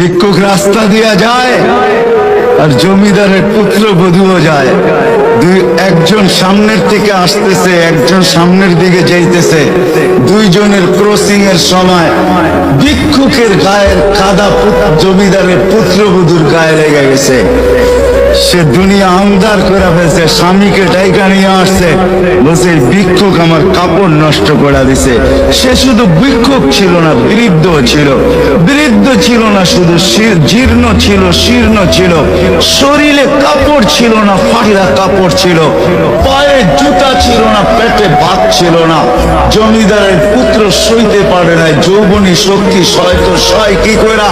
ভিক্ষুক রাস্তা দিয়া যায় আর জমিদারের পুত্র বধুও যায়। দুই, একজন সামনের থেকে আসতেছে, একজন সামনের দিকে যাইতেছে। দুইজনের ক্রসিং এর সময় ভিক্ষুকের গায়ের কাদা জমিদারের পুত্রবধূর গায়ে লেগে গেছে। সে দুনিয়া আমদার করে ফেলছে, স্বামীকে ডাইকা নিয়ে আসছে। বলছে, ভিক্ষুক আমার কাপড় নষ্ট করে দিছে। সে শুধু ভিক্ষুক ছিল না বৃদ্ধ ছিল। বৃদ্ধ ছিল না, শুধু জীর্ণ ছিল, শীর্ণ ছিল। শরীরে কাপড় ছিল না ফাটিরা কাপড় ছিল। পায়ে জুতা ছিল না, পেটে ভাত ছিল না। জমিদারের পুত্র সইতে পারে না যৌবনী শক্তি সয়তো সয় কি করা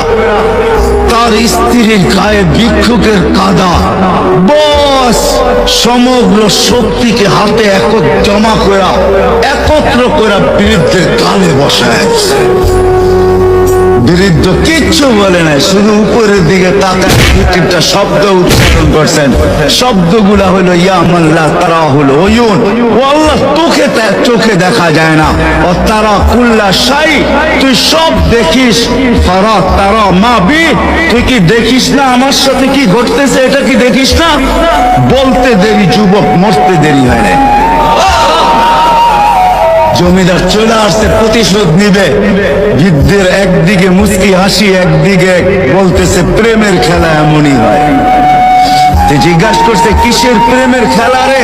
তার স্ত্রীর গায়ে ভিক্ষুকের কাদা। বস, সমগ্র শক্তিকে হাতে এক জমা করা একত্র করা বৃদ্ধের গালে বসায় বৃদ্ধ কিচ্ছু বলে নাই, শুধু উপরের দিকে তাকায় শব্দ উচ্চারণ করছেন। শব্দগুলা হলো, ইয়া মাল্লা তারা হলো ওয়ুন ও আল্লাহ, তোকে তা- চোখে দেখা যায় না। ও তারা কুল্লা সাই তুই সব দেখিস। তারা তারা মা বি, তুই কি দেখিস না? আমার সাথে কি ঘটতেছে? এটা কি দেখিস না? বলতে দেরি, যুবক মরতে দেরি হয় না জমিদার চলে আসছে, প্রতিশোধ নিবে। বৃদ্ধের একদিকে মুস্কি হাসি, একদিকে বলতেছে, প্রেমের খেলা এমনই হয়। জিজ্ঞাসা করছে, কিসের প্রেমের খেলা রে?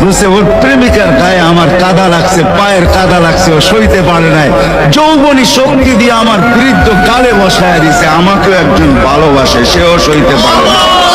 বলছে, ওর প্রেমিকার গায়ে আমার কাদা লাগছে, পায়ের কাদা লাগছে, ও সইতে পারে নাই। যৌবনী শক্তি দিয়ে আমার বৃদ্ধ কালে বসায় দিছে, আমাকেও একজন ভালোবাসে, সেও সইতে পারে না।